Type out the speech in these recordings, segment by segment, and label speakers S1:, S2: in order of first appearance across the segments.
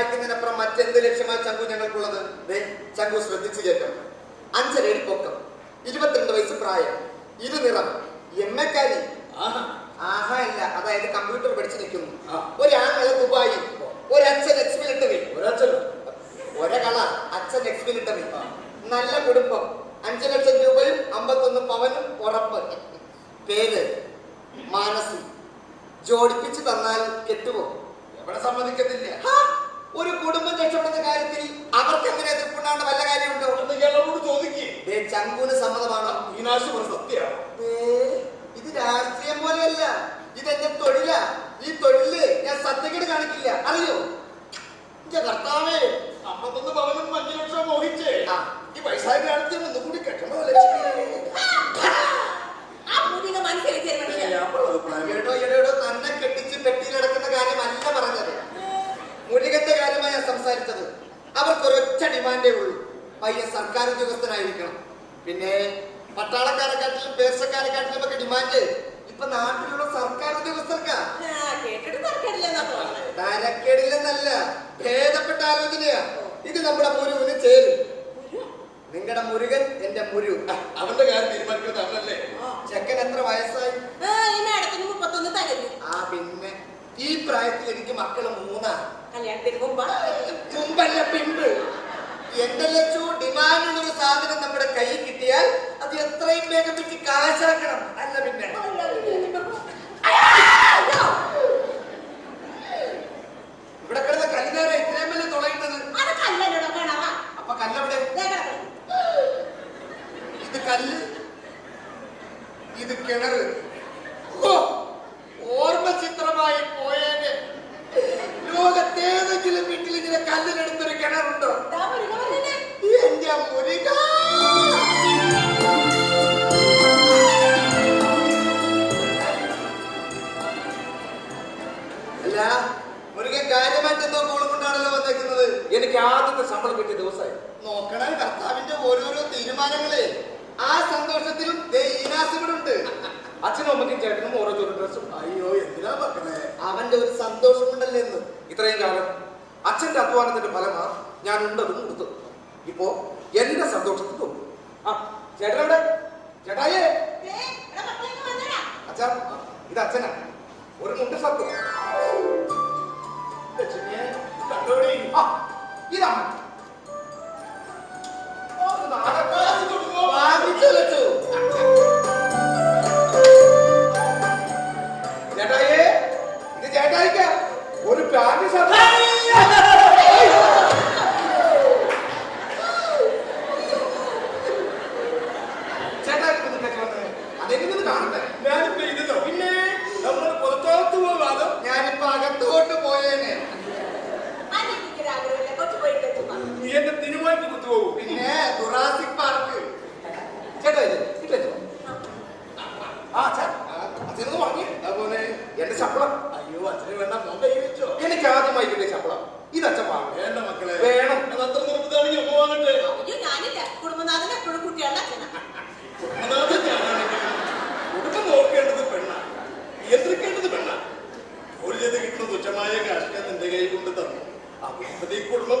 S1: സഹായിക്കുന്നതിനപ്പുറം മറ്റെന്ത് ലക്ഷ്യമാണ് ചങ്കു ഞങ്ങൾക്കുള്ളത്? ചങ്കു ശ്രദ്ധിച്ചു കേട്ടോ അഞ്ചരടി പൊക്കം ഇരുപത്തിരണ്ട് വയസ്സ് പ്രായം ഇരുനിറം എം എക്കാരി
S2: ആഹാ.
S1: അല്ല അതായത് കമ്പ്യൂട്ടർ പഠിച്ചു നിൽക്കുന്നു. ഒരാളെ ദുബായി. ഒരച്ഛൻ എക്സ്
S2: ഒരച്ഛനോ?
S1: ഒരകള അച്ഛൻ എക്സ് മിലിറ്ററി നല്ല കുടുംബം. അഞ്ചു ലക്ഷം രൂപയും അമ്പത്തൊന്ന് പവനും ഉറപ്പ്. പേര് മാനസി. ജോഡിപ്പിച്ചു തന്നാൽ കെട്ടുപോകും.
S2: എവിടെ സമ്മതിക്കത്തില്ല?
S1: ഒരു കുടുംബം രക്ഷപ്പെടുന്ന കാര്യത്തിൽ അവർക്ക് എങ്ങനെ എതിർപ്പുണ്ടാകുന്ന വല്ല കാര്യമുണ്ടോ?
S2: ഇയാളോട് ചോദിക്കേ.
S1: ദേ ചങ്കൂന് സമ്മതമാണോ.
S2: വിനാശം ഒരു സത്യമാണ്?
S1: ദേ, ഇത് രാഷ്ട്രീയം പോലെയല്ല. ഇതെന്റെ തൊഴിലാ. ഈ തൊഴിൽ ഞാൻ സത്യക്കേട് കാണിക്കില്ല. അറിയോ? എന്റെ കർത്താവേ.
S2: അമ്പത്തൊന്ന് പവനും അഞ്ചു ലക്ഷം മോഹിച്ചേ. ഈ വയസ്സായ കാലത്ത് ഒന്നും കൂടി കെട്ടണോ
S1: എടോ എടോ. തന്നെ കെട്ടിച്ച് പെട്ടിയിൽ കിടക്കുന്ന കാര്യമല്ല പറഞ്ഞത്. മുരുകന്റെ കാര്യമായി സംസാരിച്ചത്. അവർക്ക് ഒരൊറ്റ ഡിമാൻഡേ ഉള്ളൂ. പയ്യൻ സർക്കാർ ഉദ്യോഗസ്ഥനായിരിക്കണം. പിന്നെ പട്ടാളക്കാരെക്കാട്ടിലും പേർച്ചക്കാരെക്കാട്ടിലും ഒക്കെ ഡിമാൻഡ് ഇപ്പൊ നാട്ടിലുള്ള സർക്കാർ ഉദ്യോഗസ്ഥർക്കാ. തരക്കേടില്ലെന്നല്ല ഭേദപ്പെട്ട ആലോചനയാ. ഇത് നമ്മുടെ മുരുവിന് ചേരും. നിങ്ങളുടെ മുരുകൻ എന്റെ മുരു.
S2: അവന്റെ കാര്യം തീരുമാനിക്കുന്നത് അവനല്ലേ?
S1: ചെക്കൻ എത്ര വയസ്സായി?
S3: ആ,
S1: പിന്നെ ഈ പ്രായത്തിൽ എനിക്ക് മക്കൾ മൂന്നാ
S3: കല്യാണത്തിന് മുമ്പാ?
S1: മുമ്പല്ല പിമ്പ്. എന്തെല്ലോ ഡിമാൻഡുള്ള ഒരു സാധനം നമ്മുടെ കയ്യിൽ കിട്ടിയാൽ അത് എത്രയും വേഗം വെച്ച് കാശാക്കണം. അല്ല പിന്നെ ഓരോരോ തീരുമാനങ്ങളെ ആ സന്തോഷത്തിലും ഉണ്ട്
S2: അച്ഛനും അമ്മയ്ക്കും ചേട്ടനും ഓരോ ചോറ് ഡ്രസ്സും.
S1: അയ്യോ എന്തിനാ മക്കളെ അവന്റെ ഒരു സന്തോഷം ഉണ്ടല്ലേ എന്ന്.
S2: ഇത്രയും കാലം അച്ഛന്റെ അധ്വാനത്തിന്റെ ഫലമാ ഞാൻ ഉണ്ടതും കൊടുത്തു. ഇപ്പോ എന്റെ സന്തോഷത്തിൽ തോന്നും ആ ചേട്ടനെവിടെ? ചേട്ടായേ. അച്ഛാ ഇത് അച്ഛനാ. ഒരു മുണ്ട് സത്വം
S1: ലക്ഷ്മിയെ
S2: ചേട്ടായിക്ക. ഒരു പാന്റ് ഷർട്ട്.
S1: തന്നു അപ്പൊ ഈ കുടുംബം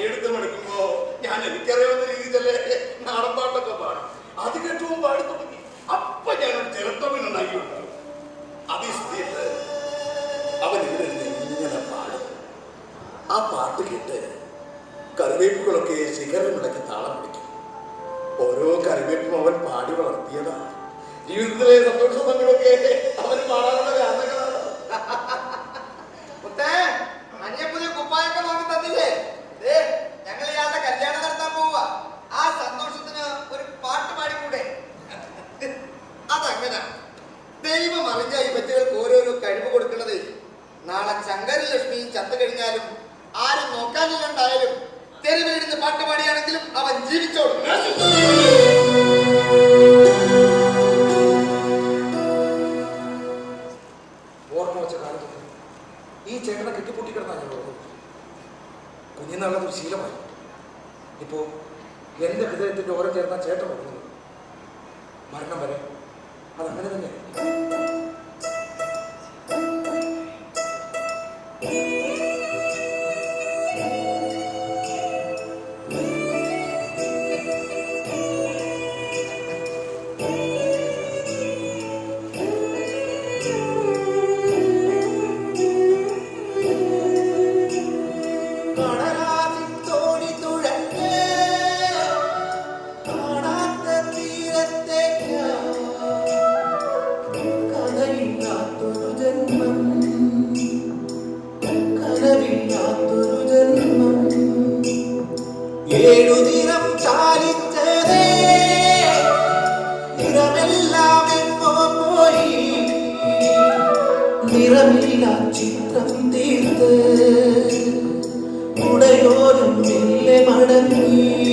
S1: പണിയെടുത്തും ഞാൻ എനിക്കറിയാവുന്ന രീതിയിലല്ലേ തന്നെ നാടൻപാട്ടൊക്കെ പാടും. അത് കേട്ടു പാടി തുടങ്ങി. അപ്പൊ ഞാൻ ചെറുപ്പമിന് നൈ ഉണ്ടാവും അത് അവൻ ഇവിടെ ഇങ്ങനെ പാടും. ആ പാട്ട് കേട്ട് കറിവേപ്പുകളൊക്കെ ശിഖരമിളക്കി താളം പിടിക്കും. ഓരോ കറിവേപ്പും അവൻ പാടി വളർത്തിയതാണ്. ജീവിതത്തിലെ സന്തോഷ സങ്കടമൊക്കെ അവന് പാടാനുള്ള
S4: は自立をな ശരീരം ചാലിച്ചതേ. നിറമെല്ലാം എങ്ങോ പോയി. നിറമില്ല ചിത്രം തീർത്ത്. ഉടയോരും മെല്ലെ മടങ്ങി.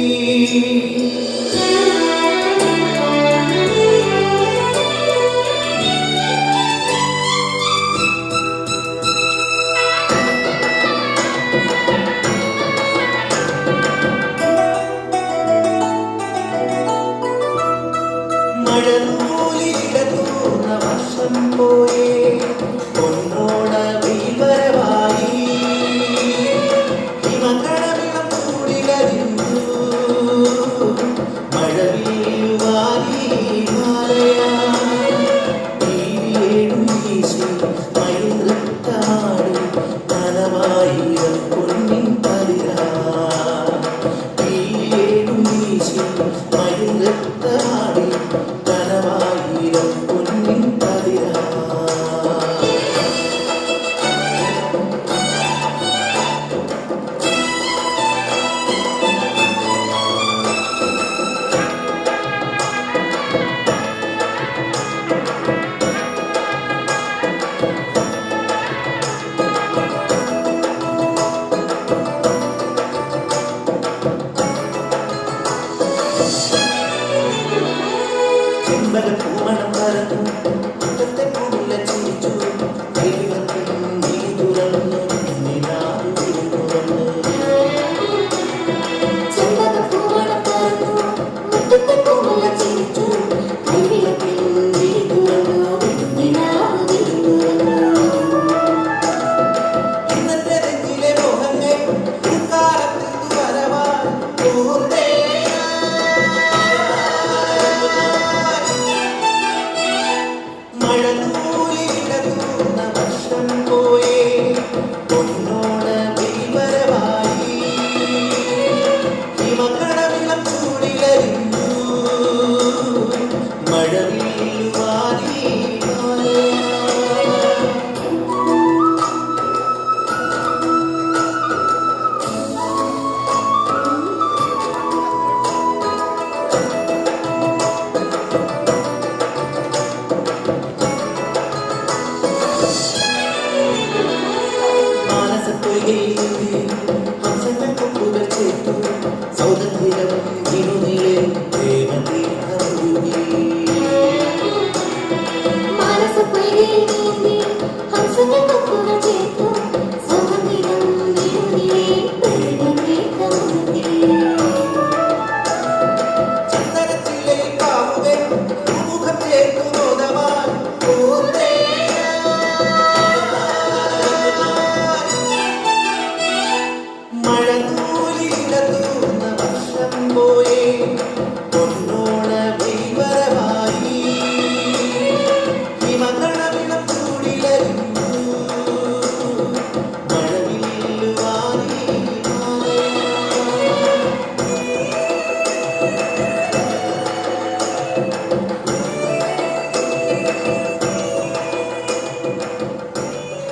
S4: You.